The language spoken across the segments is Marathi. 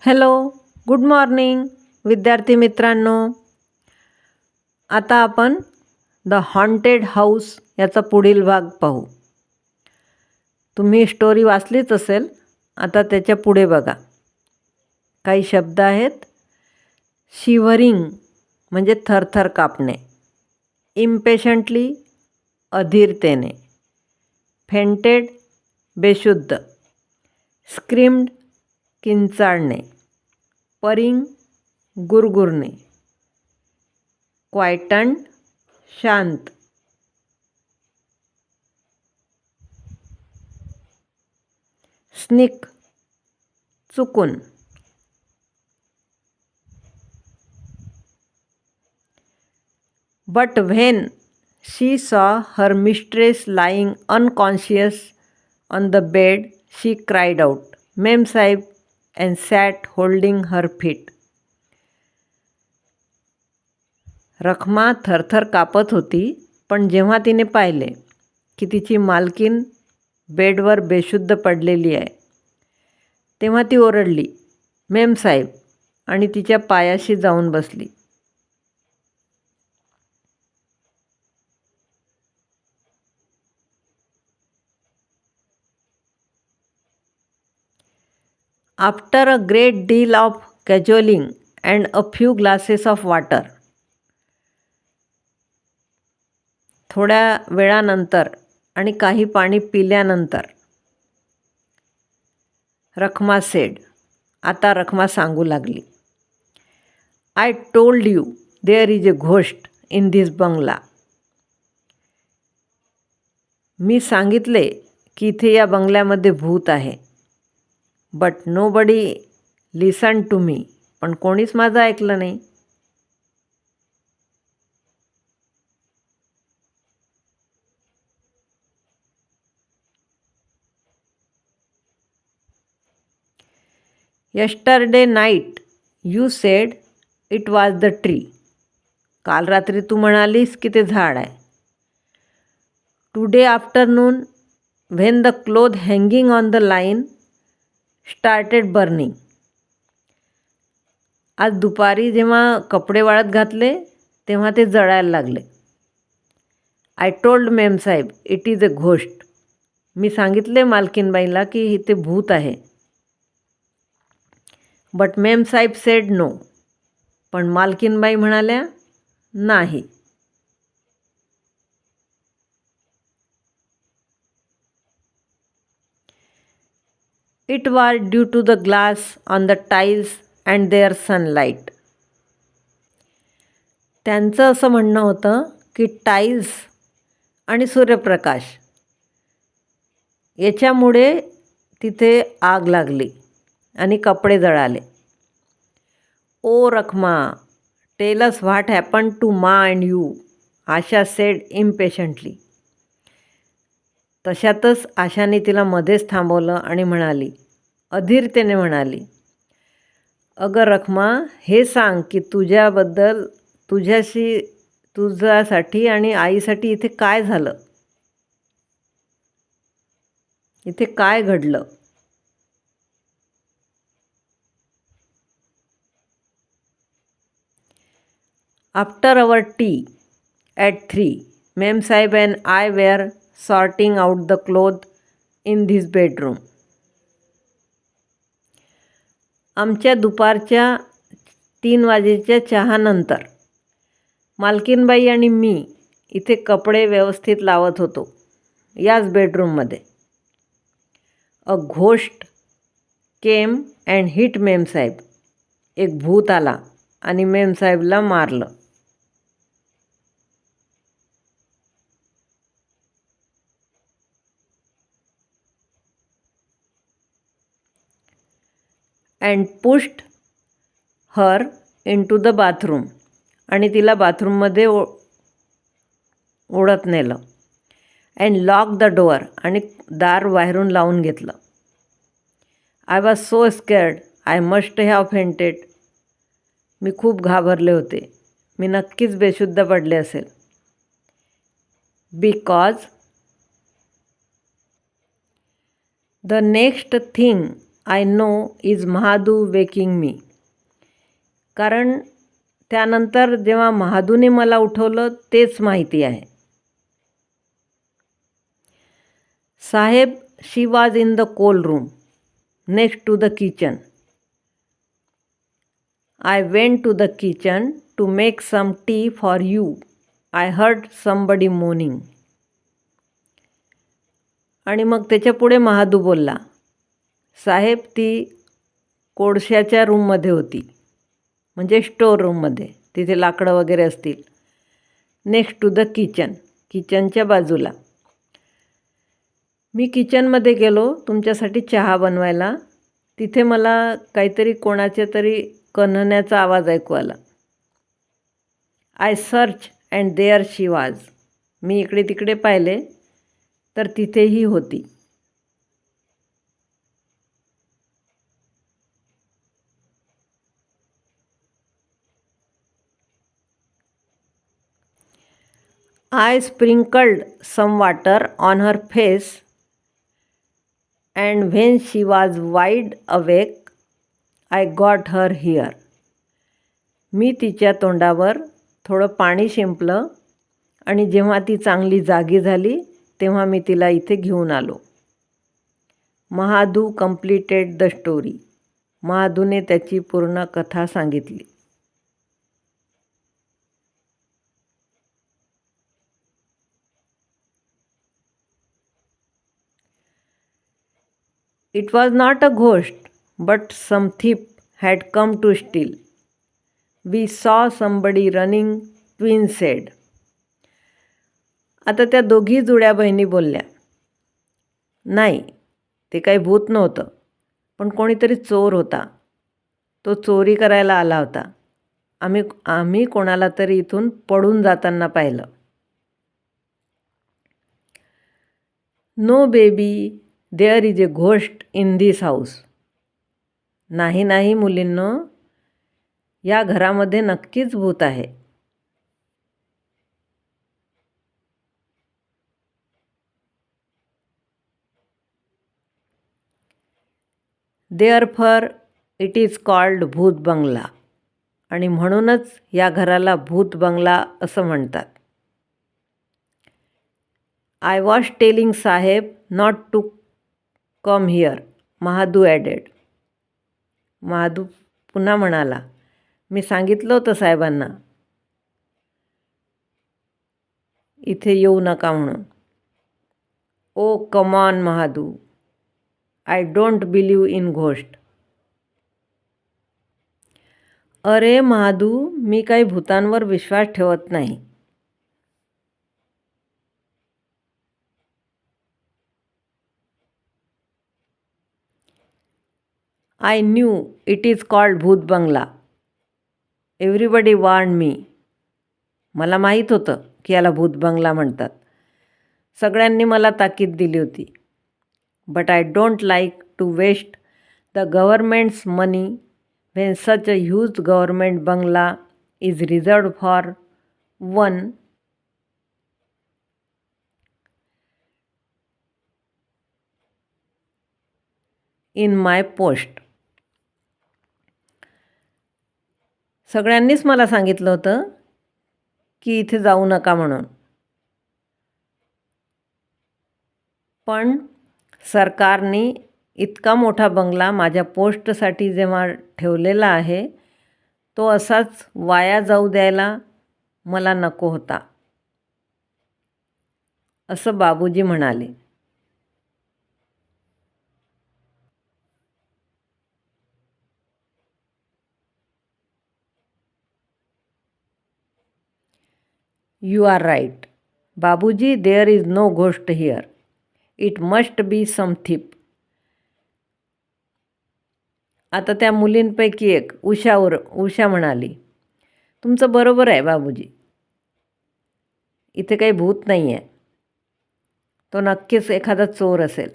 हॅलो गुड मॉर्निंग विद्यार्थी मित्रांनो. आता आपण द हॉन्टेड हाऊस याचा पुढील भाग पाहू. तुम्ही स्टोरी वाचलीच असेल आता त्याच्या पुढे बघा. काही शब्द आहेत. शिवरिंग म्हणजे थरथर कापणे. इम्पेशंटली अधीरतेने. फेंटेड बेशुद्ध. स्क्रीम्ड किंचाळणे परिंग गुरगुरणे क्वायटंड शांत. स्निक चुकून. But when she saw her mistress lying unconscious on the bed she cried out memsahib and sat holding her feet Rakhma थरथर कापत होती पण जेव्हा तिने पाहिले की तिची मालकीन बेडवर बेशुद्ध पडलेली आहे तेव्हा ती ओरडली मेम साहेब आणि तिच्या पायाशी जाऊन बसली. After a great deal of cajoling and a few glasses of water थोड्या वेळानंतर आणि काही पाणी पिल्यानंतर. रखमा सेड आता रखमा सांगू लागली. I told you there is a ghost in this bungalow मी सांगितले की इथे या बंगल्यामध्ये भूत आहे. But nobody listen to me पण कोणीच माझं ऐकलं नाही. Yesterday night you said it was the tree काल रात्री तू म्हणालीस की ते झाड आहे. Today afternoon when the cloth hanging on the line started burning आज दुपारी जेव्हा कपडे वाळत घातले तेव्हा ते जळायला लागले. I told memsahib it is a ghost मी सांगितले मालकीनबाईला की ते भूत आहे. But ma'am Saheb said no पण मालकीनबाई म्हणाल्या नाही. It was due to the glass on the tiles and there sunlight. त्यांचं असं म्हणणं होतं की टाईल्स आणि सूर्यप्रकाश याच्यामुळे तिथे आग लागली आणि कपडे जळाले ओ Rakhma tells what happen to ma and you Asha said impatiently तशातच आशाने तिला मध्येच थांबवलं आणि म्हणाली अधीरतेने म्हणाली अगं रखमा हे सांग की तुझ्याबद्दल तुझ्याशी तुझ्यासाठी आणि आईसाठी इथे काय झालं? इथे काय घडलं? After our tea at three memsahib and I were sorting out the cloth in this bedroom आमच्या दुपारच्या तीन वाजेच्या चहानंतर मालकीनबाई आणि मी इथे कपडे व्यवस्थित लावत होतो याच बेडरूममध्ये a ghost came and hit memsahib एक भूत आला आणि मेमसाहेबला मारलं. And pushed her into the bathroom. आणि तिला बाथरूममध्ये ओ ओढत नेलं. अँड लॉक द डोअर आणि दार बाहेरून लावून घेतलं. I was so scared. I must have fainted. मी खूप घाबरले होते. मी नक्कीच बेशुद्ध पडले असेल. Because the next thing I know is Mahadu waking me. कारण त्यानंतर जेव्हा महादूने मला उठवलं तेच माहिती आहे. Sahib she was in the cold room next to the kitchen I went to the kitchen to make some tea for you I heard somebody morning आणि मग त्याच्या पुढे महादू बोलला साहेब ती कोळशाच्या रूममध्ये होती. म्हणजे स्टोर रूममध्ये. तिथे लाकडं वगैरे असतील. नेक्स्ट टू द किचन किचनच्या बाजूला. मी किचनमध्ये गेलो. तुमच्यासाठी चहा बनवायला. तिथे मला काहीतरी कोणाच्या तरी कन्हण्याचा आवाज ऐकू आला. I search and there she was मी इकडे तिकडे पाहिले तर तिथेही होती. I sprinkled some water on her face and when she was wide awake I got her here मी तिच्या तोंडावर थोडं पाणी शिंपलं आणि जेव्हा ती चांगली जागी झाली तेव्हा मी तिला इथे घेऊन आलो. महादू कम्प्लिटेड द स्टोरी महादूने त्याची पूर्ण कथा सांगितली. It was not a ghost, but some thief had come to steal. We saw somebody running, twins said. आता त्या दोघी जुळ्या बहिणी बोलल्या. नाही ते काही भूत नव्हतं पण कोणीतरी चोर होता. तो चोरी करायला आला होता. आम्ही आम्ही कोणाला तरी इथून पडून जाताना पाहिलं. No baby there is a ghost in this house. नाही नाही मुलींनो या घरामध्ये नक्कीच भूत आहे. Therefore it is called bhoot bungalow. आणि म्हणूनच या घराला भूत बंगला असं म्हणतात. I was telling Saheb not to come here Mahadu added Mahadu पुन्हा म्हणाला मी सांगितलं होतं साहेबांना. इथे येऊ नका म्हणून. ओ come on Mahadu I don't believe in ghost अरे महादू मी काही भूतांवर विश्वास ठेवत नाही. I knew it is called bhoot bangla everybody warn मी मला माहीत होतं की याला भूत बंगला म्हणतात. सगळ्यांनी मला ताकीद दिली होती. But I don't like to waste the government's money when such a huge government bungalow is reserved for one in my post सगळ्यांनीच मला सांगितलं होतं की इथे जाऊ नका म्हणून. पण सरकारने इतका मोठा बंगला माझ्या पोस्टसाठी जेव्हा ठेवलेला आहे तो असाच वाया जाऊ द्यायला मला नको होता. असं बाबूजी म्हणाले. You are right Babuji there is no ghost here it must be something आता त्या मुलींपैकी एक उषावर उषा म्हणाली तुमचं बरोबर आहे बाबूजी. इथे काही भूत नाही आहे तो नक्कीच एखादा चोर असेल.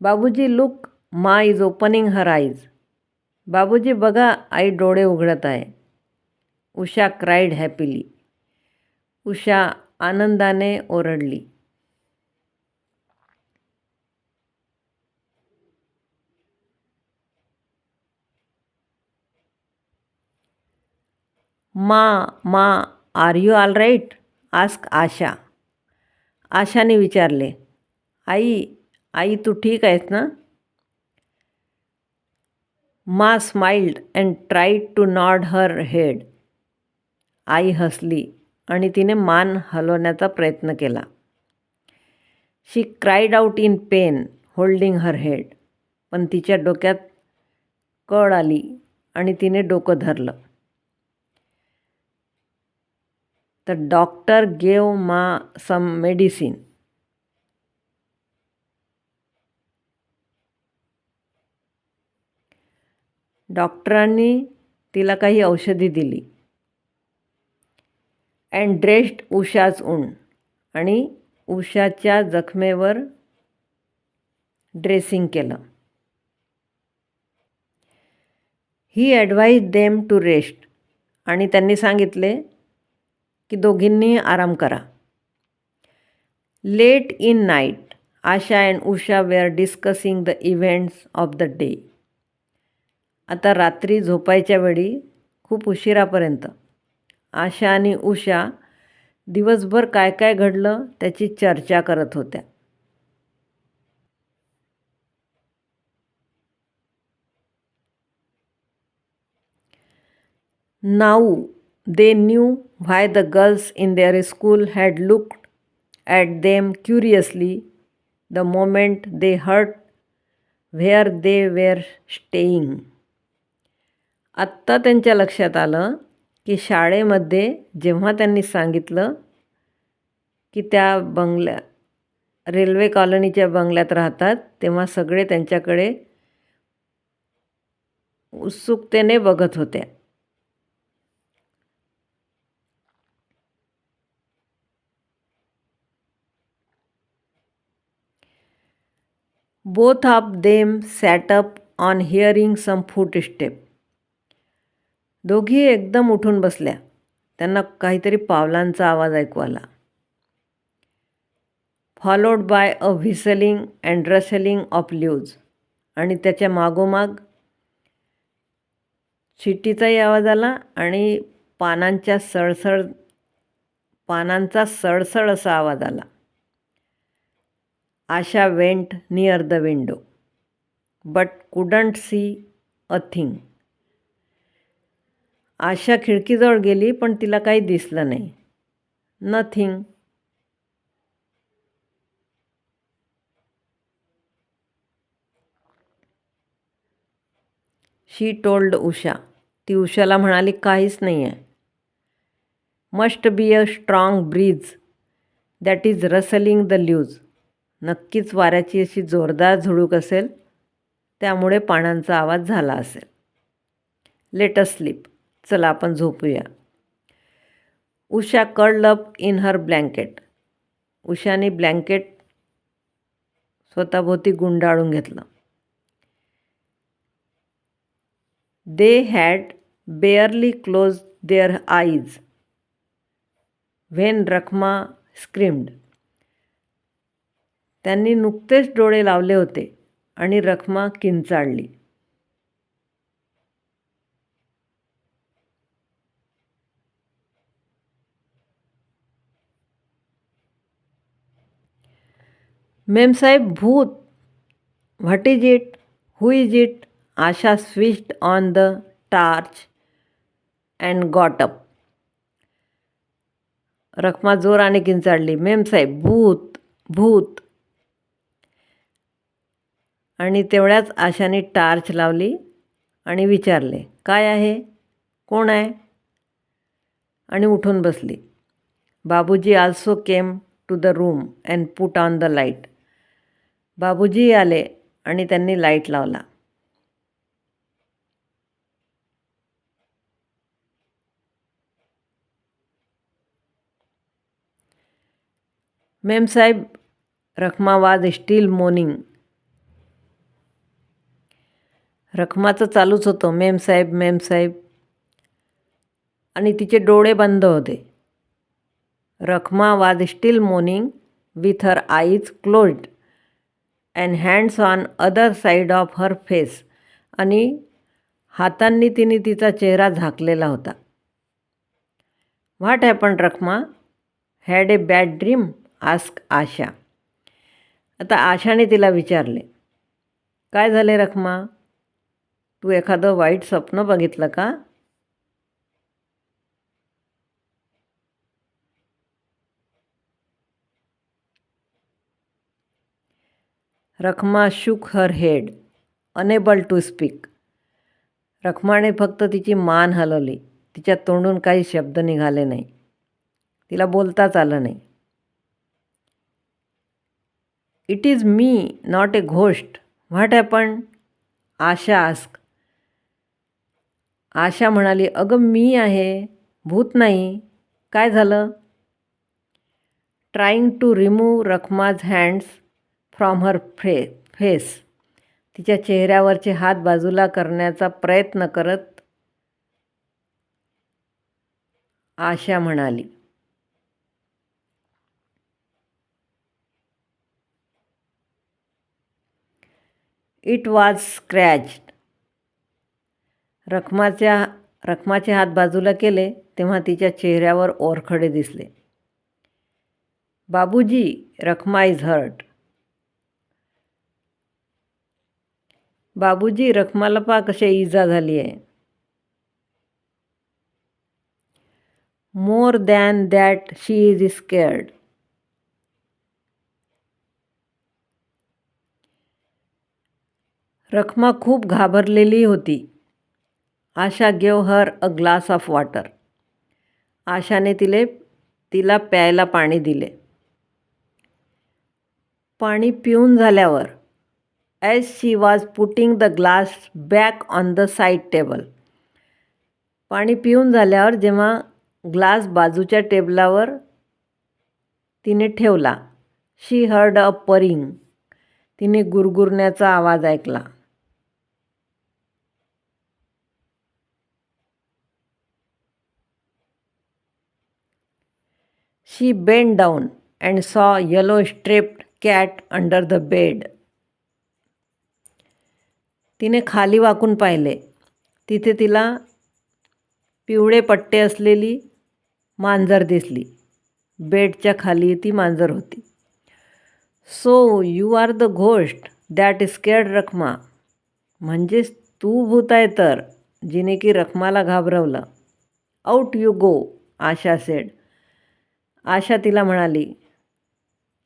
Babuji look ma is opening her eyes Babuji बघा आई डोळे उघडत आहे. उषा क्राईड हॅपीली उषा आनंदाने ओरडली. Ma Ma are you all right ask Asha. आशाने विचारले आई आई तू ठीक आहेस ना? Ma smiled and tried to nod her head आई हसली. आणि तिने मान हलवण्याचा प्रयत्न केला. She cried out in pain holding her head पण तिच्या डोक्यात कळ आली आणि तिने डोकं धरलं. तर डॉक्टर गेव मा सम मेडिसिन डॉक्टरांनी तिला काही औषधी दिली. अँड ड्रेस्ड उषाच उण आणि उषाच्या जखमेवर ड्रेसिंग केलं. He advise them to rest आणि त्यांनी सांगितले की दोघींनी आराम करा. Late in night Asha and Usha were discussing the events of the day आता रात्री झोपायच्या वेळी खूप उशिरापर्यंत. आशा आणि उषा दिवसभर काय काय घडलं त्याची चर्चा करत होत्या. Now they knew why the girls in their school had looked at them curiously the moment they heard where they were staying आत्ता त्यांच्या लक्षात आलं की शाळेमध्ये जेव्हा त्यांनी सांगितलं की त्या बंगल्या रेल्वे कॉलनीच्या बंगल्यात राहतात तेव्हा सगळे त्यांच्याकडे उत्सुकतेने बघत होत्या both of them sat up on hearing some foot step दोघी एकदम उठून बसल्या. त्यांना काहीतरी पावलांचा आवाज ऐकू आला. Followed by a whistling and rustling of leaves आणि त्याच्या मागोमाग शिट्टीचाही आवाज आला आणि पानांच्या सळसळ पानांचा सळसळ असा आवाज आला. Asha went near the window but couldn't see a thing Asha खिडकीजवळ गेली पण तिला काही दिसलं नाही. Nothing she told Usha. ती उषाला म्हणाली काहीच नाही आहे must be a strong breeze that is rustling the leaves नक्कीच वाऱ्याची अशी जोरदार झुळूक असेल त्यामुळे पानांचा आवाज झाला असेल. लेट स्लीप चला आपण झोपूया. Usha curled up in her blanket उषाने blanket स्वतःभोवती गुंडाळून घेतलं. They had barely closed their eyes when Rakhma screamed त्यांनी नुकतेच डोळे लावले होते आणि रखमा किंचाळली. मेमसाहेब भूत. What is it who is it Asha switched on the torch and got up Rakhma जोराने किंचाळली मेमसाहेब भूत भूत. आणि तेवढ्याच आशाने टार्च लावली आणि विचारले काय आहे? कोण आहे? आणि उठून बसली. Babuji also came to the room and put on the light Babuji आले आणि त्यांनी लाइट लावला. Memsahib Rakhma was still moaning. रखमाचं चालूच होतं मेमसाहेब मेमसाहेब आणि तिचे डोळे बंद होते. Rakhma was still moaning with her eyes closed. And hands on other side of her face आणि हातांनी तिने तिचा चेहरा झाकलेला होता. What happen Rakhma had a bad dream ask Asha आता आशाने तिला विचारले. काय झाले रखमा तू एखादं वाईट स्वप्न बघितलं का? Rakhma shook her head unable to speak रखमाने फक्त तिची मान हलवली. तिच्या तोंडून काही शब्द निघाले नाही. तिला बोलताच आलं नाही. It is me not a ghost what happen Asha ask Asha म्हणाली अगं मी आहे. भूत नाही. काय झालं? Trying to remove Rakhma's hands from her फे फेस तिच्या चेहऱ्यावरचे हात बाजूला करण्याचा प्रयत्न करत आशा म्हणाली. इट वॉज स्क्रॅच रखमाच्या रखमाचे हात बाजूला केले तेव्हा तिच्या चेहऱ्यावर ओरखडे दिसले. बाबूजी रखमा इज हर्ट बाबूजी रखमाला पा कशा इजा झाली आहे. More than that she is scared Rakhma खूप घाबरलेली होती. Asha gave her a glass of water आशाने तिले तिला प्यायला पाणी दिले. पाणी पिऊन झाल्यावर as she was putting the glass back on the side table पाणी पिऊन झाल्यावर जेव्हा ग्लास बाजूच्या टेबलावर तिने ठेवला शी हर्ड अ परिंग तिने गुरगुरण्याचा आवाज ऐकला. She bent down and saw yellow striped cat under the bed तिने खाली वाकून पाहिले. तिथे तिला पिवळे पट्टे असलेली मांजर दिसली. बेडच्या खाली ती मांजर होती. So you are the ghost that has scared Rakhma म्हणजेच तू भूत आहे तर जिने की रखमाला घाबरवलं. Out you go Asha said Asha तिला म्हणाली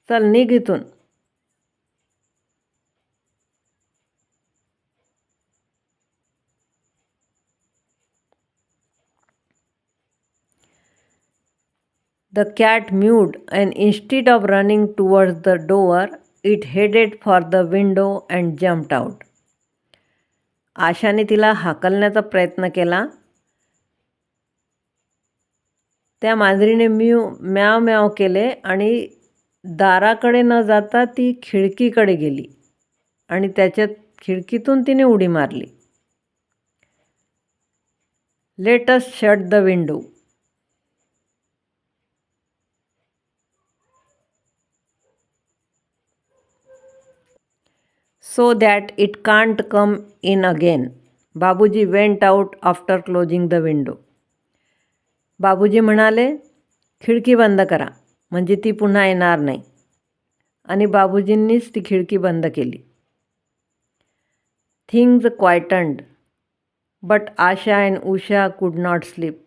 चल निघ इथून. The cat mewed, and instead of running towards the door, it headed for the window and jumped out. आशाने तिला हाकलण्याचा प्रयत्न केला. त्या मांजरीने म्यू म्याव म्याव केले आणि दाराकडे न जाता ती खिडकीकडे गेली आणि त्याच्यात खिडकीतून तिने उडी मारली. Let's shut the window so that it can't come in again Babuji went out after closing the window Babuji म्हणाले खिडकी बंद करा म्हणजे ती पुन्हा येणार नाही. आणि बाबूजींनीच ती खिडकी बंद केली. Things quietened but Asha and Usha could not sleep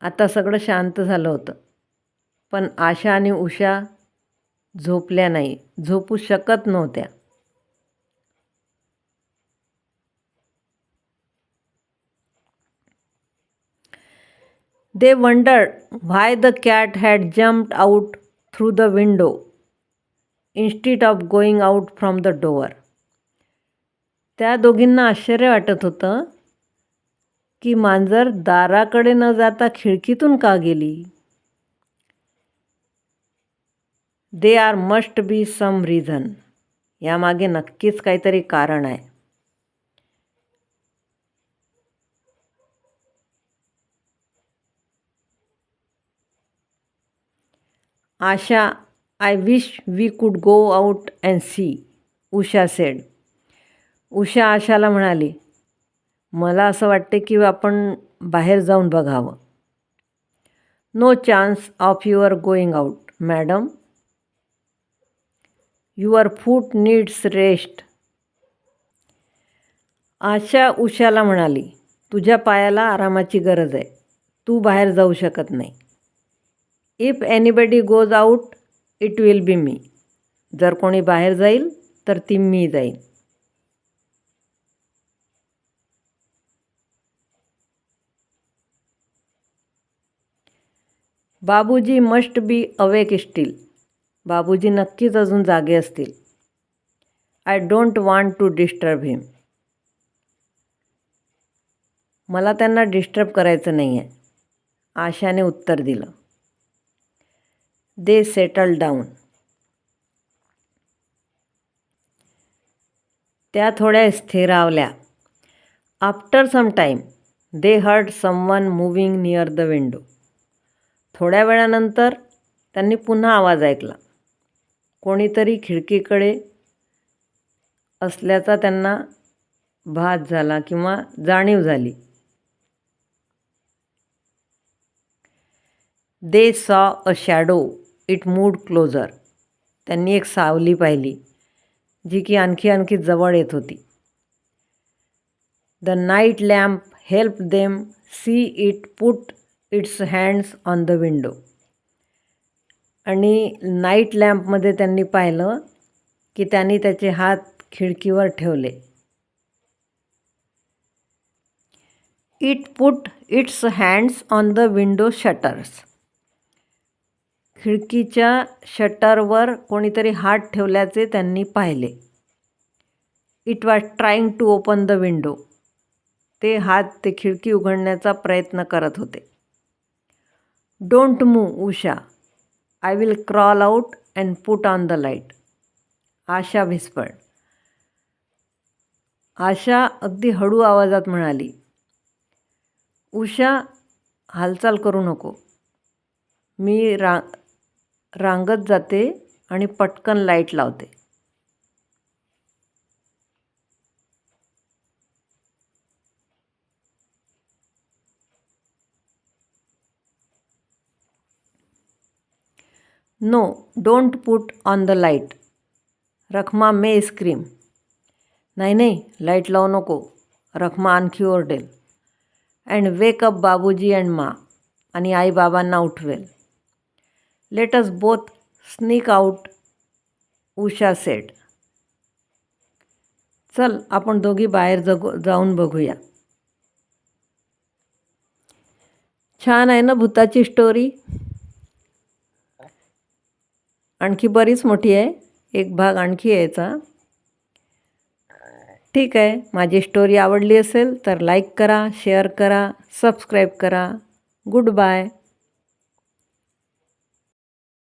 आता सगळं शांत झालं होतं. पण आशा आणि उषा झोपल्या नाही झोपू शकत नव्हत्या. They wonder why the cat had jumped out through the window instead of going out from the door त्या दोघींना आश्चर्य वाटत होतं की मांजर दाराकडे न जाता खिडकीतून का गेली they are must be some reason यामागे नक्कीच काहीतरी कारण आहे आशा I wish we could go out and see Usha said Usha आशाला म्हणाली मला असं वाटते की आपण बाहेर जाऊन बघावं. No chance of your going out madam your foot needs rest Asha उषाला म्हणाली तुझ्या पायाला आरामाची गरज आहे. तू बाहेर जाऊ शकत नाही. If anybody goes out it will be me जर कोणी बाहेर जाईल तर ती मी जाईल. Babuji must be awake still Babuji नक्कीच अजून जागे असतील. I don't want to disturb him मला त्यांना डिस्टर्ब करायचं नाही आहे आशाने उत्तर दिलं. They settle down. त्या थोड्या स्थिरावल्या after some time they heard someone moving near the window. थोड्या वेळानंतर त्यांनी पुन्हा आवाज ऐकला. कोणीतरी खिडकीकडे असल्याचा त्यांना भास झाला किंवा जाणीव झाली. They saw a shadow. It moved closer. त्यांनी एक सावली पाहिली जी की आणखी आणखी जवळ येत होती. The night lamp help them see it put its hands on the window. आणि नाईट लॅम्पमध्ये त्यांनी पाहिलं की त्यांनी त्याचे हात खिडकीवर ठेवले. It put its hands on the window shutters. खिडकीच्या शटरवर कोणीतरी हात ठेवल्याचे त्यांनी पाहिले. It was trying to open the window ते हात ते खिडकी उघडण्याचा प्रयत्न करत होते. Don't move Usha. I will crawl out and put on the light Asha whispered Asha अगदी हळू आवाजात म्हणाली उषा हालचाल करू नको. मी रा रांगत जाते आणि पटकन लाइट लावते. No don't put on the light Rakhma may scream नाही नाही लाइट लावू नको. रखमा आणखी ओरडेल. And wake up Babuji and Ma आणि आई बाबांना उठवेल. Let us both sneak out Usha said चल आपण दोघी बाहेर जगू जाऊन बघूया. छान आहे ना भूताची स्टोरी आणखी बरीच मोठी आहे. एक भाग आणखी यायचा ठीक आहे माझी स्टोरी आवडली असेल तर लाईक करा शेअर करा सबस्क्राईब करा. Good bye